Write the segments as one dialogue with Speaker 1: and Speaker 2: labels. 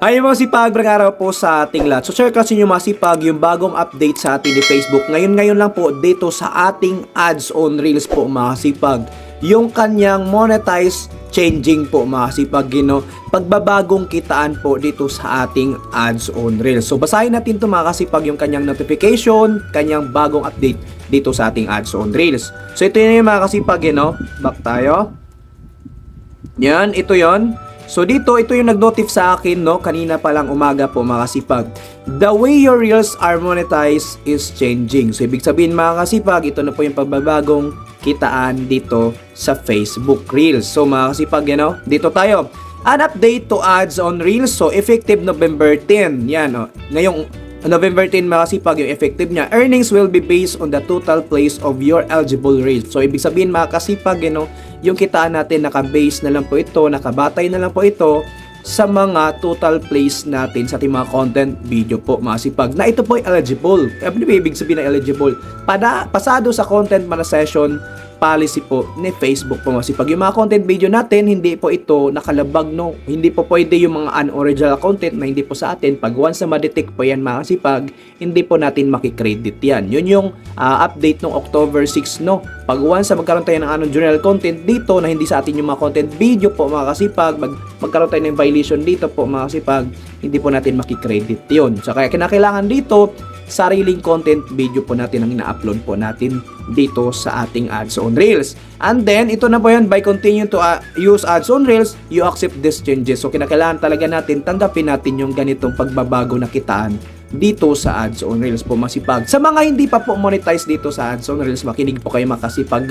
Speaker 1: Ay mga sipag, araw po sa ating lahat. So share kasi nyo mga sipag yung bagong update sa ating ni Facebook. Ngayon-ngayon lang po dito sa ating ads on Reels po mga sipag. Yung kanyang monetize changing po mga sipag, you know, pagbabagong kitaan po dito sa ating ads on Reels. So basahin natin to mga kasipag yung kanyang notification, kanyang bagong update dito sa ating ads on Reels. So ito yun yung mga kasipag, you know, back tayo. Yan, ito yon. So dito, ito yung nag-notif sa akin, no? Kanina pa lang umaga po, mga kasipag. The way your reels are monetized is changing. So ibig sabihin, mga kasipag, ito na po yung pagbabagong kitaan dito sa Facebook Reels. So mga kasipag, you know, dito tayo. An update to ads on Reels. So effective November 10. Yan, oh. Ngayong November 10 mga kasipag yung effective niya. Earnings will be based on the total plays of your eligible reels. So ibig sabihin mga kasipag, you know, yung kitaan natin naka-base na lang po ito, nakabatay na lang po ito sa mga total plays natin sa ating mga content video po mga na ito po ay eligible. Ano ba ibig sabihin na eligible? Pada, pasado sa content mana session policy po ni Facebook po mga sipag. Yung mga content video natin, hindi po ito nakalabag no. Hindi po pwede yung mga unoriginal content na hindi po sa atin. Pag once na ma-detect po yan mga hindi po natin makikredit yan. Yun yung uh, update ng October 6 no. Pag once na magkaroon tayo ng unoriginal content dito na hindi sa atin yung mga content video po mga kasipag, mag magkaroon tayo ng violation dito po mga kasipag, hindi po natin makikredit yun. So kaya kinakailangan dito, sariling content video po natin ang ina-upload po natin dito sa ating ads on Reels. And then, ito na po yun, by continue to uh, use ads on Reels, you accept these changes. So, kinakailangan talaga natin, tanggapin natin yung ganitong pagbabago na kitaan dito sa ads on Reels po masipag. Sa mga hindi pa po monetize dito sa ads on Reels, makinig po kayo makasipag.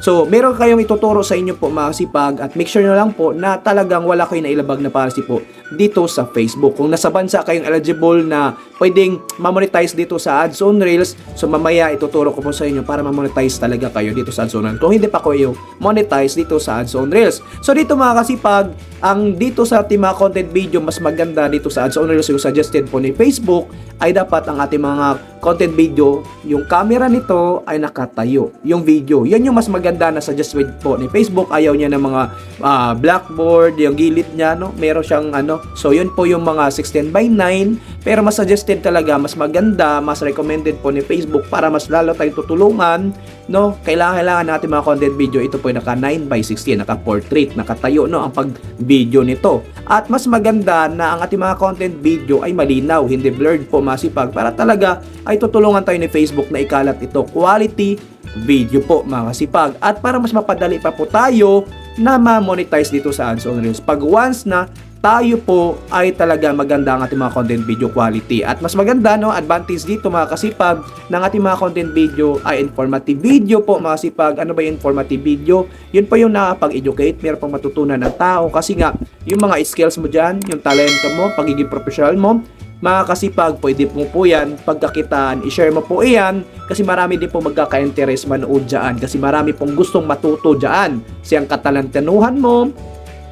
Speaker 1: So, meron kayong ituturo sa inyo po mga sipag at make sure nyo lang po na talagang wala kayong nailabag na policy po dito sa Facebook. Kung nasa bansa kayong eligible na pwedeng mamonetize dito sa ads on Reels, so mamaya ituturo ko po sa inyo para mamonetize talaga kayo dito sa ads on Reels. Kung hindi pa kayo monetize dito sa ads on Reels. So, dito mga kasipag, ang dito sa ating mga content video, mas maganda dito sa ads on Reels yung suggested po ni Facebook ay dapat ang ating mga content video, yung camera nito ay nakatayo. Yung video, yan yung mas maganda na suggested po ni Facebook. Ayaw niya ng mga uh, blackboard, yung gilid niya, no? Meron siyang ano. So, yun po yung mga 16 by 9. Pero mas suggested talaga, mas maganda, mas recommended po ni Facebook para mas lalo tayong tutulungan, no? Kailangan, kailangan natin mga content video. Ito po yung naka 9 by 16, naka portrait, nakatayo, no? Ang pag video nito. At mas maganda na ang ating mga content video ay malinaw, hindi blurred po masipag para talaga ay tutulungan tayo ni Facebook na ikalat ito quality video po mga kasipag. At para mas mapadali pa po tayo na ma-monetize dito sa ads Reels. Pag once na tayo po ay talaga maganda ang ating mga content video quality. At mas maganda, no, advantage dito mga kasipag, ng ating mga content video ay informative video po mga kasipag. Ano ba yung informative video? Yun po yung nakapag-educate, meron pang matutunan ng tao. Kasi nga, yung mga skills mo dyan, yung talento mo, pagiging professional mo, mga kasipag, pwede po po yan, pagkakitaan, i-share mo po iyan, kasi marami din po magkaka-interest manood dyan, kasi marami pong gustong matuto dyan. Siyang katalantanuhan mo,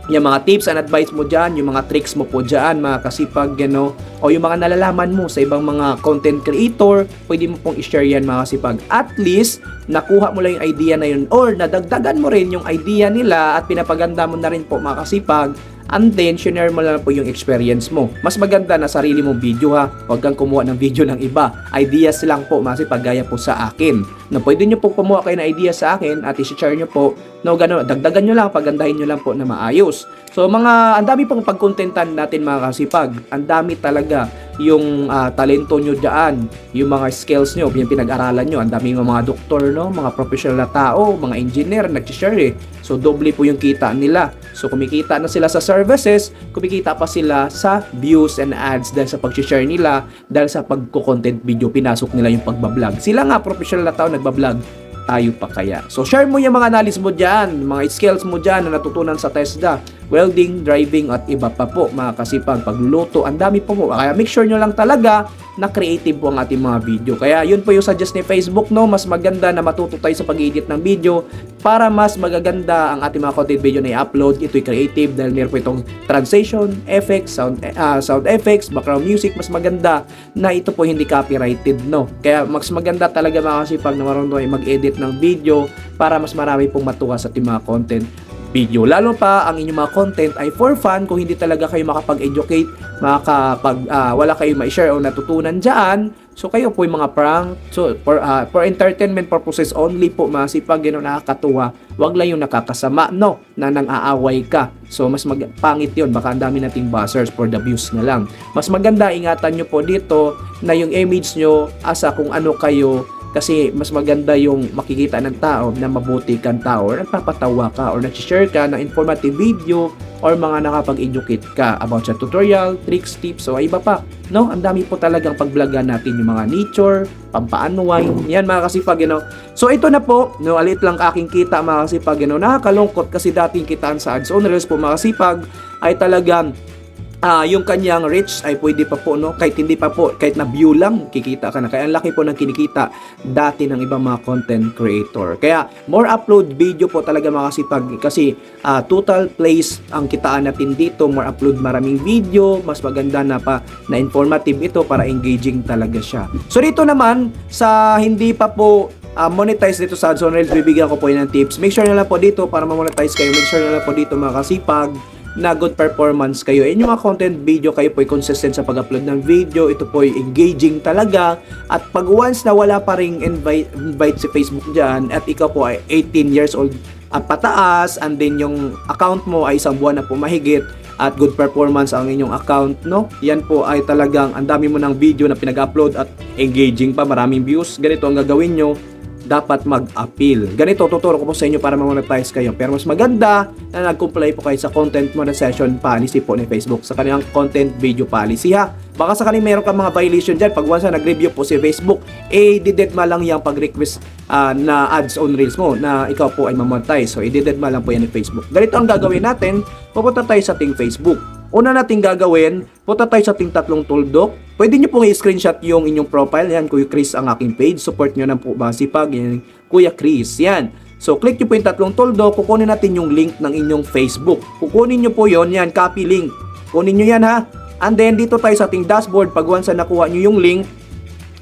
Speaker 1: yung mga tips and advice mo dyan, yung mga tricks mo po dyan, mga kasipag, you o yung mga nalalaman mo sa ibang mga content creator, pwede mo pong i-share yan mga kasipag. At least, nakuha mo lang yung idea na yun or nadagdagan mo rin yung idea nila at pinapaganda mo na rin po mga kasipag and then share mo lang po yung experience mo. Mas maganda na sarili mong video ha. Huwag kang kumuha ng video ng iba. Ideas lang po, kasi paggaya po sa akin. Na pwede nyo po kumuha kayo ng idea sa akin at i-share nyo po. No, gano'n, dagdagan nyo lang, pagandahin nyo lang po na maayos. So mga, ang dami pong pagkontentan natin mga kasipag. Ang dami talaga yung uh, talento nyo dyan, yung mga skills nyo, yung pinag-aralan nyo. Ang dami mga doktor, no? mga professional na tao, mga engineer, nag-share eh. So, doble po yung kita nila. So, kumikita na sila sa services, kumikita pa sila sa views and ads dahil sa pag-share nila, dahil sa pagko-content video, pinasok nila yung pagbablog. Sila nga, professional na tao, nagbablog tayo pa kaya. So share mo yung mga knowledge mo dyan, mga skills mo dyan na natutunan sa TESDA, welding, driving at iba pa po mga kasipag, pagluluto, ang dami po po. Kaya make sure nyo lang talaga na creative po ang ating mga video. Kaya yun po yung suggest ni Facebook, no? Mas maganda na matuto tayo sa pag-edit ng video para mas magaganda ang ating mga content video na i-upload. Ito'y creative dahil meron po itong translation, effects, sound, uh, sound effects, background music. Mas maganda na ito po hindi copyrighted, no? Kaya mas maganda talaga mga kasipag na marunong mag-edit ng video para mas marami pong matuwa sa ating mga content video. Lalo pa ang inyong mga content ay for fun kung hindi talaga kayo makapag-educate makakapag ah, wala kayo ma-share o natutunan diyan. So kayo po yung mga prank. So for ah, for entertainment purposes only po mga sipag yun nakakatuwa. Wag lang yung nakakasama no na nang aaway ka. So mas mag- pangit yun. Baka ang dami nating buzzers for the views na lang. Mas maganda ingatan nyo po dito na yung image nyo asa kung ano kayo kasi mas maganda yung makikita ng tao na mabuti kang tao or nagpapatawa ka or nag-share ka ng informative video or mga nakapag-educate ka about sa tutorial, tricks, tips, o iba pa. No, ang dami po talagang pag-vlogan natin yung mga nature, pampaanway, yan mga kasipag, you know. So ito na po, no, alit lang aking kita mga kasipag, you know, nakakalungkot kasi dating kitaan sa ads on reels po mga kasipag ay talagang ah yung kanyang reach ay pwede pa po no? Kahit hindi pa po kahit na view lang kikita ka na. Kaya ang laki po ng kinikita dati ng ibang mga content creator. Kaya more upload video po talaga makasipag kasi ah, total plays ang kitaan natin dito. More upload maraming video. Mas maganda na pa na informative ito para engaging talaga siya. So dito naman sa hindi pa po ah, monetize dito sa Ads on Reels, bibigyan ko po yun ng tips. Make sure na lang po dito para ma-monetize kayo. Make sure na lang po dito mga kasipag na good performance kayo. And yung mga content video kayo po ay consistent sa pag-upload ng video. Ito po ay engaging talaga. At pag once na wala pa ring invite, invite si Facebook dyan at ikaw po ay 18 years old at pataas and then yung account mo ay isang buwan na po mahigit at good performance ang inyong account, no? Yan po ay talagang ang dami mo ng video na pinag-upload at engaging pa, maraming views. Ganito ang gagawin nyo dapat mag-appeal. Ganito, tuturo ko po sa inyo para ma-monetize kayo. Pero mas maganda na nag-comply po kayo sa content monetization policy po ni Facebook sa kanilang content video policy ha. Baka sa kanila meron kang mga violation dyan. Pag once na nag-review po si Facebook, eh, didedma lang yung pag-request ah, na ads on reels mo na ikaw po ay mamonetize. So, i-didedma lang po yan ni Facebook. Ganito ang gagawin natin. Pupunta tayo sa ating Facebook. Una nating gagawin, punta tayo sa ating tatlong tuldok. Pwede nyo pong i-screenshot yung inyong profile. Yan, Kuya Chris ang aking page. Support nyo na po masipag. Yan, Kuya Chris. Yan. So, click nyo po yung tatlong tuldok. Kukunin natin yung link ng inyong Facebook. Kukunin nyo po yon Yan, copy link. Kunin nyo yan ha. And then, dito tayo sa ating dashboard. Pag once na nakuha nyo yung link,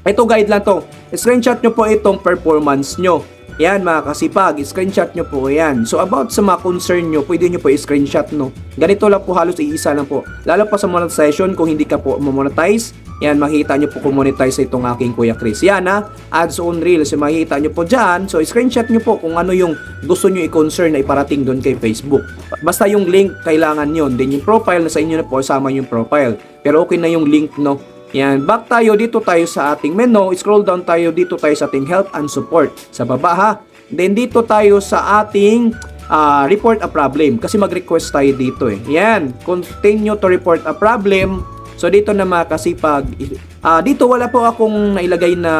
Speaker 1: ito guide lang to. Screenshot nyo po itong performance nyo. Yan mga kasipag, screenshot nyo po yan. So about sa mga concern nyo, pwede nyo po i-screenshot no. Ganito lang po halos iisa lang po. Lalo pa sa monetization kung hindi ka po monetize, yan makikita nyo po kung monetize itong aking Kuya Chris. Yan ha, ads on reels, yung makikita nyo po dyan. So screenshot nyo po kung ano yung gusto nyo i-concern na iparating doon kay Facebook. Basta yung link, kailangan yon Then yung profile na inyo na po, sama yung profile. Pero okay na yung link no. Yan, back tayo dito tayo sa ating menu, scroll down tayo dito tayo sa ating help and support sa baba ha. Then dito tayo sa ating ah, report a problem kasi mag-request tayo dito eh. Yan, continue to report a problem. So dito na mga kasipag, ah, dito wala po akong nailagay na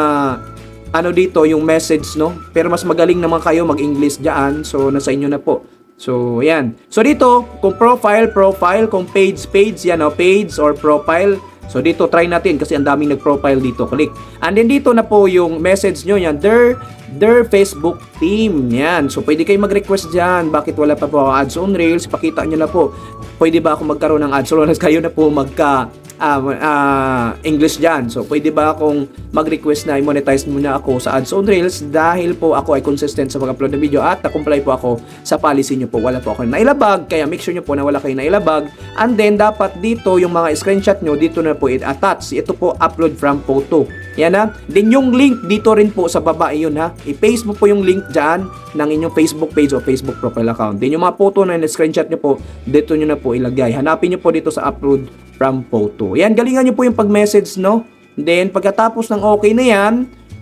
Speaker 1: ano dito yung message no. Pero mas magaling naman kayo mag-English diyan. So nasa inyo na po. So, yan. So, dito, kung profile, profile, kung page, page, yan o, page or profile. So, dito, try natin kasi ang daming nag-profile dito. Click. And then, dito na po yung message nyo, yan, their, their Facebook team. Yan. So, pwede kayo mag-request dyan. Bakit wala pa po ads on Reels? Pakita nyo na po. Pwede ba ako magkaroon ng ads? So, kayo na po magka, ah, ah, English dyan. So, pwede ba akong mag-request na i-monetize muna ako sa ads on Reels dahil po ako ay consistent sa pag-upload ng video at na-comply po ako sa policy nyo po. Wala po ako nailabag, kaya make sure nyo po na wala kayo nailabag. And then, dapat dito, yung mga screenshot nyo, dito na po i-attach. Ito po, upload from photo. Yan ha. Then yung link dito rin po sa baba yun ha. I-paste mo po yung link dyan ng inyong Facebook page o Facebook profile account. Then yung mga photo na screenshot nyo po, dito nyo na po ilagay. Hanapin nyo po dito sa upload from photo. Yan, galingan nyo po yung pag-message, no? Then, pagkatapos ng okay na yan,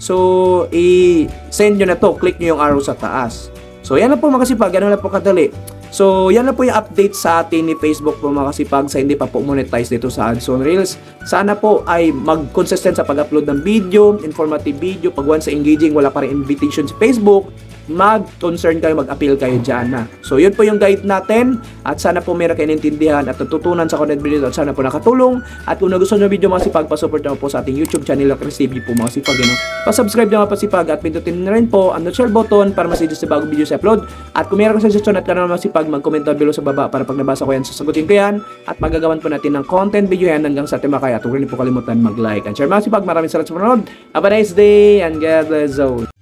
Speaker 1: so, i-send nyo na to. Click nyo yung arrow sa taas. So, yan na po mga kasipag. Ganun lang po kadali. So, yan na po yung update sa atin ni Facebook po mga kasipag sa hindi pa po monetize dito sa Ads on Reels. Sana po ay mag-consistent sa pag-upload ng video, informative video. Pag once sa engaging, wala pa rin invitation sa Facebook, mag-concern kayo, mag-appeal kayo dyan na. So, yun po yung guide natin at sana po meron kayo naintindihan at natutunan sa content video at sana po nakatulong. At kung nagustuhan nyo video mga sipag, pasupport naman po sa ating YouTube channel Chris TV po mga sipag. Ano? Pa-subscribe naman po sipag at pindutin na rin po ang share button para mas-suggest sa bagong video sa upload. At kung meron kang suggestion at karoon mga sipag, mag-comment down below sa baba para pag nabasa ko yan, sasagutin ko yan at magagawan po natin ng content video yan hanggang sa ating makaya. At huwag rin po kalimutan mag-like and share mga sipag. Maraming salamat sa panonood. Have a nice day and God bless all.